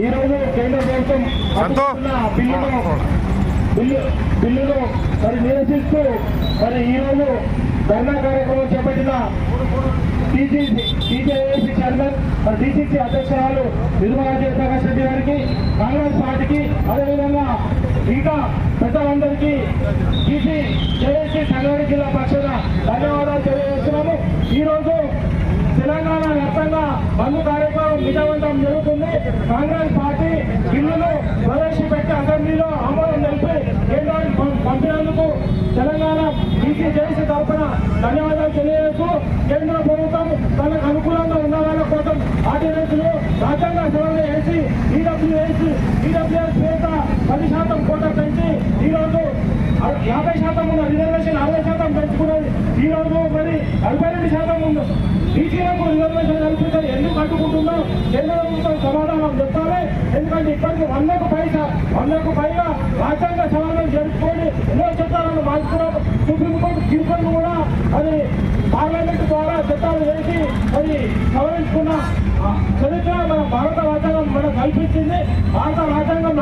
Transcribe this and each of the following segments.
ఈ రోజు కేంద్ర ప్రభుత్వం సంతో. అడ్డుకున్న బిల్లును బిల్లు బిల్లును మరి నిరసిస్తూ మరి ఈ రోజు ధర్నా కార్యక్రమం చేపట్టిన టీజేఏసీ చైర్మన్ మరి డిసిసి అధ్యక్షురాలు నిర్మలా జయప్రకాష్ రెడ్డి గారికి కాంగ్రెస్ పార్టీకి అదేవిధంగా ఇంకా పెద్దలందరికీ టీసీ జేఏసీ సంగారెడ్డి జిల్లా పక్షాన ధన్యవాదాలు తెలియజేస్తున్నాము ఈ రోజు తెలంగాణ వ్యాప్తంగా బంద్ కార్యక్రమం జరుగుతుంది కాంగ్రెస్ పార్టీ బిల్లును ప్రవేశపెట్టి అసెంబ్లీలో ఆమోదం తెలిపి కేంద్రానికి పంపినందుకు తెలంగాణ బీసీ జేసీ తరఫున ధన్యవాదాలు తెలియజేస్తూ కేంద్ర ప్రభుత్వం తనకు అనుకూలంగా ఉండాలన్న వాళ్ళ కోసం ఆర్డినెన్స్లు రాజ్యాంగ సవరణ చేసి ఈడబ్ల్యూఎస్ ఈడబ్ల్యూఎస్ పేట పది శాతం కోట పెంచి ఈరోజు యాభై శాతం ఉన్న రిజర్వేషన్ అరవై శాతం పెంచుకున్నది ఈ రోజు మరి నలభై రెండు శాతం ఉంది. బీసీలకు రిజర్వేషన్ కల్పించాలి. ఎందుకు కట్టుకుంటున్నాం? కేంద్ర ప్రభుత్వం సమాధానం చెప్పాలి ఎందుకంటే ఇప్పటికి వందకు పైగా వందకు పైగా రాజ్యాంగ సవరణలు జరుపుకొని ఎన్నో చట్టాలను మార్చుకున్నారు సుప్రీంకోర్టు తీర్పులను కూడా అది పార్లమెంట్ ద్వారా చట్టాలు వేసి మరి సవరించుకున్న చరిత్ర మన భారత రాజ్యాంగం మనకు కల్పించింది. భారత రాజ్యాంగం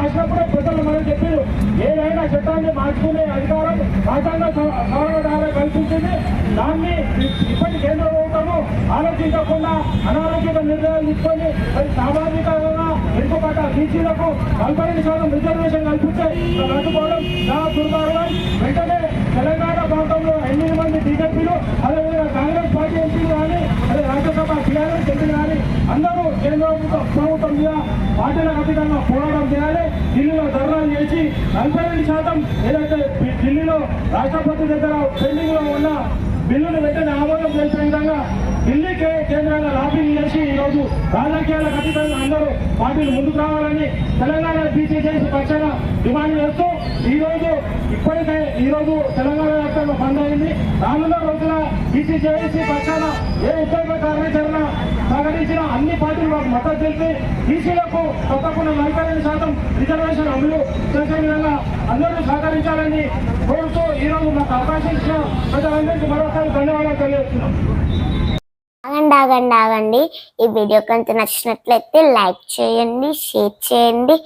ఏదైనా చట్టాన్ని మార్చుకునే అధికారం రాజ్యాంగ సవ- సవరణ ద్వారా కల్పించింది. దాన్ని ఇప్పటి కేంద్ర ప్రభుత్వము ఆలోచించకుండా అనాలోచిత నిర్ణయాలు తీసుకొని మరి సామాజికంగా వెనుకబడ్డ బీసీలకు నలభై శాతం రిజర్వేషన్ కల్పిస్తే రద్దుకోవడం చాలా దుర్మార్గం వెంటనే తెలంగాణ ప్రాంతంలో ఎనిమిది మంది బీజేపీలు అదేవిధంగా కాంగ్రెస్ పార్టీ ఎంపీలు కానీ అదే రాజ్యసభ టీఆర్ఎస్ ఎంపీలు కానీ అందరూ కేంద్ర ప్రభుత్వ- ప్రభుత్వం మీద పార్టీలకు అతీతంగా పోరాటం చేయాలి. ఢిల్లీలో ధర్నాలు చేసి నలభై రెండు శాతం ఏదైతే ఢిల్లీలో రాష్ట్రపతి దగ్గర పెండింగ్లో ఉన్న బిల్లును వెంటనే ఆమోదం చేసిన విధంగా ఢిల్లీకే కేంద్రంగా లాబింగ్ చేసి ఈరోజు రాజకీయాలకు అతీతంగా అందరూ పార్టీలు ముందుకు రావాలని తెలంగాణ బీసీసీ పక్షాన డిమాండ్ చేస్తూ ఈ రోజు ఇప్పటికే ఈ రోజు తెలంగాణ వ్యాప్తంగా బంద్ అయింది. రానున్న రోజున బీసీ పక్షాన ఏ ఉద్యోగ కార్యాచరణ సంబంధించిన అన్ని పార్టీలు మాకు మద్దతు తెలిపి బీసీలకు తప్పకుండా నలభై రెండు శాతం రిజర్వేషన్ అమలు చేసే విధంగా అందరూ సహకరించాలని కోరుతూ ఈరోజు మాకు అవకాశం ఇచ్చిన ప్రజలందరికీ మరోసారి ధన్యవాదాలు తెలియజేస్తున్నాం. ఆగండి ఆగండి ఆగండి. ఈ వీడియో కనుక నచ్చినట్లయితే లైక్ చేయండి షేర్ చేయండి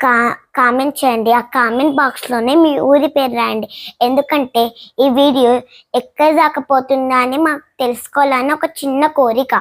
కా కామెంట్ చేయండి. ఆ కామెంట్ బాక్స్లోనే మీ ఊరి పేరు రాయండి. ఎందుకంటే ఈ వీడియో ఎక్కడ దాకపోతుందా అని మాకు తెలుసుకోవాలని ఒక చిన్న కోరిక.